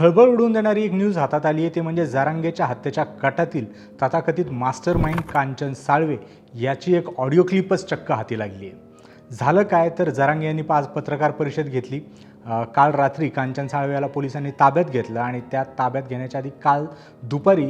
खळबळ उडवून देणारी एक न्यूज हातात आली आहे ते म्हणजे जारांगेच्या हत्येच्या कटातील तथाकथित मास्टर माइंड कांचन साळवे याची एक ऑडिओ क्लिपच चक्क हाती लागली आहे. झालं काय तर जरांगे यांनी आज पत्रकार परिषद घेतली. काल रात्री कांचन साळवे याला पोलिसांनी ताब्यात घेतलं आणि त्या ताब्यात घेण्याच्या आधी काल दुपारी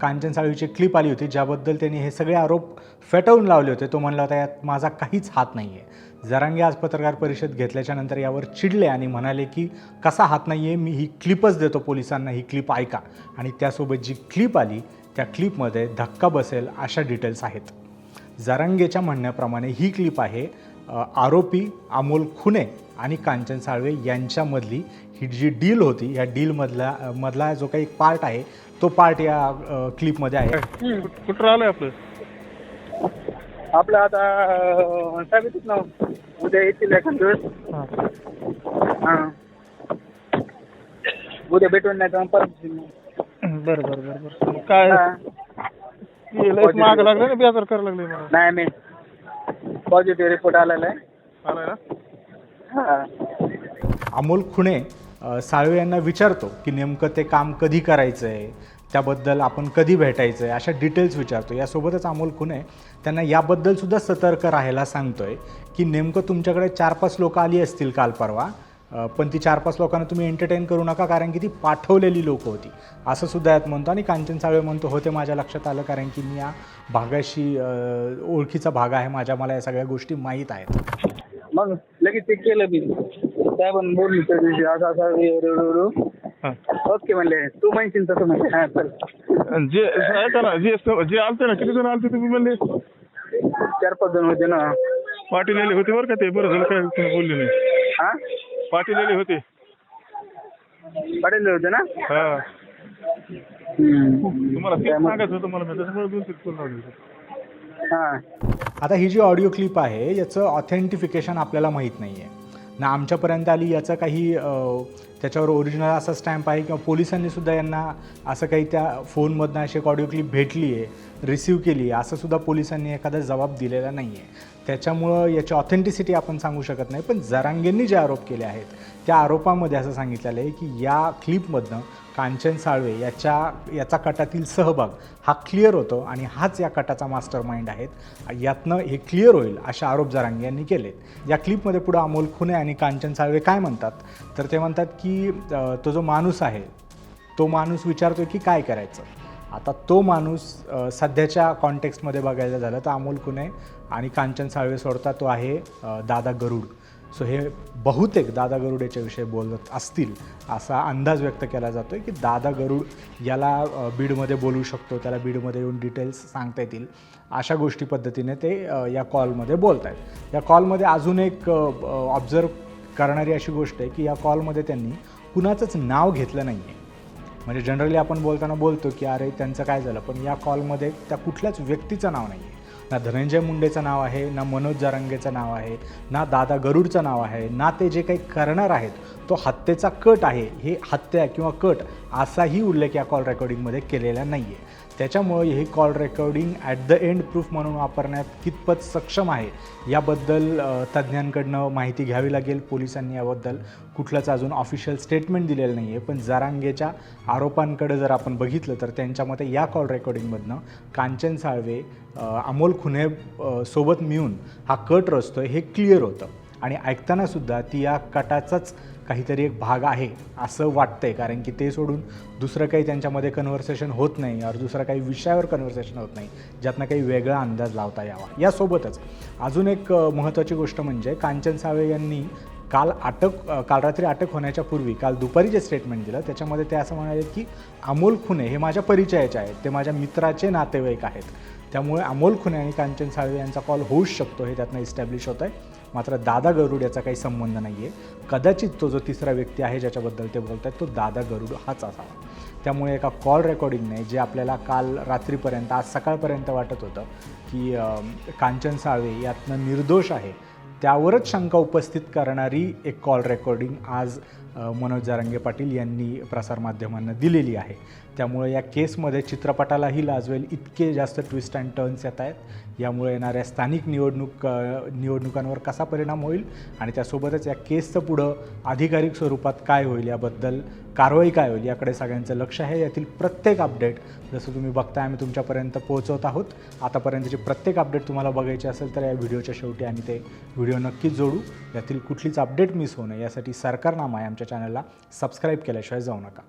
कांचन साळवीची क्लिप आली होती ज्याबद्दल त्यांनी हे सगळे आरोप फेटाळून लावले होते. तो म्हणला होता यात माझा काहीच हात नाही आहे जरांगे आज पत्रकार परिषद घेतल्याच्या नंतर यावर चिडले आणि म्हणाले की कसा हात नाही आहे मी ही क्लिपच देतो पोलिसांना ही क्लिप ऐका. आणि त्यासोबत जी क्लिप आली त्या क्लिपमध्ये धक्का बसेल अशा डिटेल्स आहेत. जरांगेच्या म्हणण्याप्रमाणे ही क्लिप आहे आरोपी अमोल खुने आणि कांचन साळवे यांच्यामधली ही जी डील होती या डीलमधला मधला जो काही पार्ट आहे तो पार्ट या क्लिपमध्ये आहे. कुठ- राहिलंय आपलं? आपलं आता अं, सांगितलं ना उद्या येतील एखाद दिवस. हा. हां. उद्या भेटून नाही तर परत. बरं बरं बरं बरं. काय? लयच लागले ना बेजार करायला लागले मला. नाही मी पॉझिटिव्ह रिपोर्ट आलेला आहे. हां. अमोल खुणे साळवे यांना विचारतो की नेमकं ते काम कधी करायचं आहे त्याबद्दल आपण कधी भेटायचं आहे अशा डिटेल्स विचारतो. यासोबतच अमोल खुणे त्यांना याबद्दलसुद्धा सतर्क राहायला सांगतोय की नेमकं तुमच्याकडे चार पाच लोकं आली असतील काल परवा पण ती चार पाच लोकांना तुम्ही एंटरटेन करू नका कारण की ती पाठवलेली लोकं होती. असं सुद्धा यात म्हणतो. आणि कांचन साळवे म्हणतो हो ते माझ्या लक्षात आलं कारण की मी या भागाशी ओळखीचा भाग आहे. माझ्या मला या सगळ्या गोष्टी माहीत आहेत. मग लगेच ते केलं मी. काय पण बोलली त्या दिवशी असं असं. ओके म्हणले तू म्हणशील तसं म्हणले. हां चल. आणि जे ऐका ना जे जे आलते ना किती जण आलते तुम्ही म्हणले? चार पाच जण होते ना. पाटील आले होते बरं का ते? बरं झालं काय तुम्ही बोलले नाही. हां? पाटील आले होते. पाटील होते ना? हा. हम्म. तुम्हाला तेच सांगायचं होतं मला मी त्याच्यामुळे दोन तीन फोन लावले होते. हां. आता ही जी ऑडिओ क्लिप आहे याचं ऑथेंटिफिकेशन आपल्याला माहीत नाही आहे ना आमच्यापर्यंत आली याचा काही त्याच्यावर ओरिजिनल असा स्टॅम्प आहे किंवा पोलिसांनी सुद्धा यांना असं काही त्या फोनमधनं अशी एक ऑडिओ क्लिप भेटली आहे रिसीव केली आहे असं सुद्धा पोलिसांनी एखादा जबाब दिलेला नाही आहे. त्याच्यामुळं याची ऑथेंटिसिटी आपण सांगू शकत नाही पण जरांगेंनी जे आरोप केले आहेत त्या आरोपामध्ये असं सांगितलेलं आहे की या क्लिपमधनं कांचन साळवे याच्या याचा कटातील सहभाग हा क्लिअर होतो आणि हाच या कटाचा मास्टर माइंड आहेत. यातनं हे क्लिअर होईल असे आरोप जरांगे यांनी केलेत. या क्लिपमध्ये पुढं अमोल खुने आणि कांचन साळवे काय म्हणतात? तर ते म्हणतात की तो जो माणूस आहे तो माणूस विचारतो की काय करायचं? आता तो माणूस सध्याच्या कॉन्टेक्स्टमध्ये बघायला झालं तर अमोल खुने आणि कांचन साळवे सोडता तो आहे दादा गरुड. सो हे बहुतेक दादा गरुड याच्याविषयी बोलत असतील असा अंदाज व्यक्त केला जातो आहे की दादा गरुड याला बीडमध्ये बोलू शकतो त्याला बीडमध्ये येऊन डिटेल्स सांगता येतील. अशा गोष्टी पद्धतीने ते या कॉलमध्ये बोलत आहेत या कॉलमध्ये अजून एक ऑब्झर्व करणारी अशी गोष्ट आहे की या कॉलमध्ये त्यांनी कुणाचंच नाव घेतलं नाही आहे म्हणजे जनरली आपण बोलताना बोलतो की अरे त्यांचं काय झालं? पण या कॉलमध्ये त्या कुठल्याच व्यक्तीचं नाव नाही आहे ना धनंजय मुंडेचं नाव आहे ना मनोज जारंगेचं नाव आहे ना दादा गरुडचं नाव आहे ना ते जे काही करणार आहेत तो हत्येचा कट आहे हे हत्या किंवा कट असाही उल्लेख या कॉल रेकॉर्डिंगमध्ये केलेला नाही आहे त्याच्यामुळे हे call recording at the end proof म्हणून वापरण्यात कितपत सक्षम आहे याबद्दल तज्ज्ञांकडनं माहिती घ्यावी लागेल. पोलिसांनी याबद्दल कुठलंच अजून ऑफिशियल स्टेटमेंट दिलेलं नाही आहे पण जारांगेच्या आरोपांकडे जर आपण बघितलं तर त्यांच्या मते या कॉल रेकॉर्डिंगमधनं कांचन साळवे अमोल खुने सोबत मिळून हा कट रचतो हे क्लिअर होतं. आणि ऐकतानासुद्धा ती या कटाचाच काहीतरी एक भाग आहे असं वाटतंय. कारण की ते सोडून दुसरं काही त्यांच्यामध्ये कन्व्हर्सेशन होत नाही और दुसरं काही विषयावर कन्व्हर्सेशन होत नाही. ज्यातनं काही वेगळा अंदाज लावता यावा. यासोबतच अजून एक महत्त्वाची गोष्ट म्हणजे कांचन सावे यांनी काल अटक काल रात्री अटक होण्याच्या पूर्वी काल दुपारी जे स्टेटमेंट दिलं त्याच्यामध्ये ते असं म्हणाले की अमोल खुने हे माझ्या परिचयाचे आहेत. ते माझ्या मित्राचे नातेवाईक आहेत. त्यामुळे अमोल खुने आणि कांचन साळवे यांचा कॉल होऊच शकतो हे त्यातनं इस्टॅब्लिश होत आहे मात्र दादा गरुड याचा काही संबंध नाही आहे कदाचित तो जो तिसरा व्यक्ती आहे ज्याच्याबद्दल ते बोलत आहेत तो दादा गरुड हाच असावा. त्यामुळे एका कॉल रेकॉर्डिंगने जे आपल्याला काल रात्रीपर्यंत आज सकाळपर्यंत वाटत होतं की कांचन साळवे यातनं निर्दोष आहे त्यावरच शंका उपस्थित करणारी एक कॉल रेकॉर्डिंग आज मनोज जारंगे पाटील यांनी प्रसारमाध्यमांना दिलेली आहे. त्यामुळे या केसमध्ये चित्रपटालाही लाजवेल इतके जास्त ट्विस्ट अँड टर्न्स येत आहेत. यामुळे येणाऱ्या स्थानिक निवडणूक निवडणुकांवर कसा परिणाम होईल आणि त्यासोबतच या केसचं पुढं आधिकारिक स्वरूपात काय होईल याबद्दल कारवाई काय होईल याकडे सगळ्यांचं लक्ष आहे. यातील प्रत्येक अपडेट जसं तुम्ही बघताय आम्ही तुमच्यापर्यंत पोहोचवत आहोत. आतापर्यंतची प्रत्येक अपडेट तुम्हाला बघायची असेल तर या व्हिडिओच्या शेवटी आम्ही ते व्हिडिओ नक्कीच जोडू. यातील कुठलीच अपडेट मिस होऊ नये. यासाठी सरकारनामा आहे आमच्या चॅनलला सबस्क्राईब केल्याशिवाय जाऊ नका.